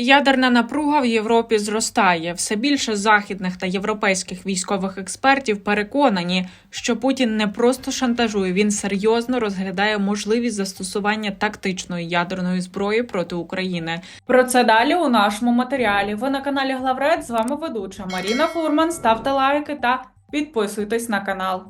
Ядерна напруга в Європі зростає. Все більше західних та європейських військових експертів переконані, що Путін не просто шантажує, він серйозно розглядає можливість застосування тактичної ядерної зброї проти України. Про це далі у нашому матеріалі. Ви на каналі Главред. З вами ведуча Маріна Фурман. Ставте лайки та підписуйтесь на канал.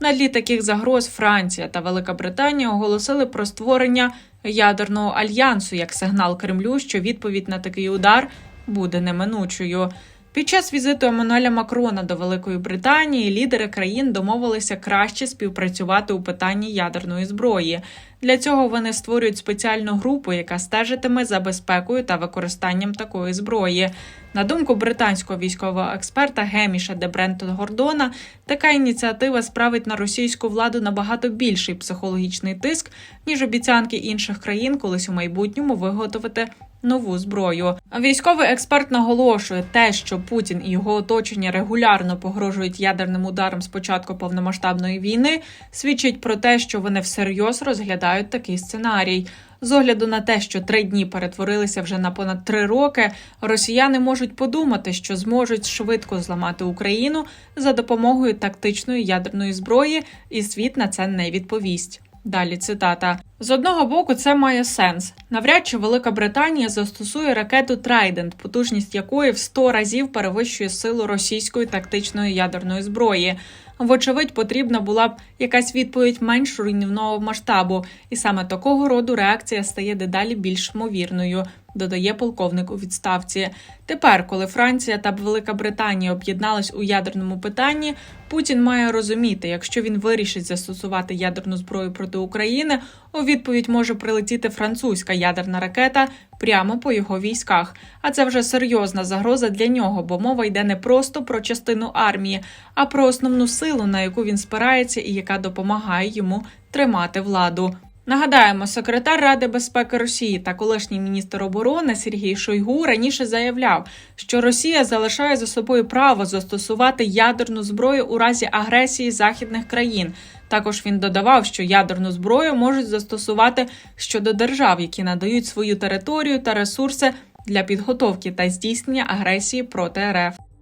На тлі таких загроз Франція та Велика Британія оголосили про створення ядерного альянсу як сигнал Кремлю, що відповідь на такий удар буде неминучою. Під час візиту Еммануеля Макрона до Великої Британії лідери країн домовилися краще співпрацювати у питанні ядерної зброї. Для цього вони створюють спеціальну групу, яка стежитиме за безпекою та використанням такої зброї. На думку британського військового експерта Геміша де Брентон Гордона, така ініціатива справить на російську владу набагато більший психологічний тиск, ніж обіцянки інших країн колись у майбутньому виготовити нову зброю. Військовий експерт наголошує, те, що Путін і його оточення регулярно погрожують ядерним ударом з початку повномасштабної війни, свідчить про те, що вони всерйоз розглядають такий сценарій. З огляду на те, що три дні перетворилися вже на понад три роки, росіяни можуть подумати, що зможуть швидко зламати Україну за допомогою тактичної ядерної зброї, і світ на це не відповість. Далі цитата: з одного боку, це має сенс. Навряд чи Велика Британія застосує ракету Трайдент, потужність якої в 100 разів перевищує силу російської тактичної ядерної зброї. Вочевидь, потрібна була б якась відповідь менш руйнівного масштабу, і саме такого роду реакція стає дедалі більш ймовірною. Додає полковник у відставці. Тепер, коли Франція та Велика Британія об'єднались у ядерному питанні, Путін має розуміти, якщо він вирішить застосувати ядерну зброю проти України, у відповідь може прилетіти французька ядерна ракета прямо по його військах. А це вже серйозна загроза для нього, бо мова йде не просто про частину армії, а про основну силу, на яку він спирається і яка допомагає йому тримати владу. Нагадаємо, секретар Ради безпеки Росії та колишній міністр оборони Сергій Шойгу раніше заявляв, що Росія залишає за собою право застосувати ядерну зброю у разі агресії західних країн. Також він додавав, що ядерну зброю можуть застосувати щодо держав, які надають свою територію та ресурси для підготовки та здійснення агресії проти РФ.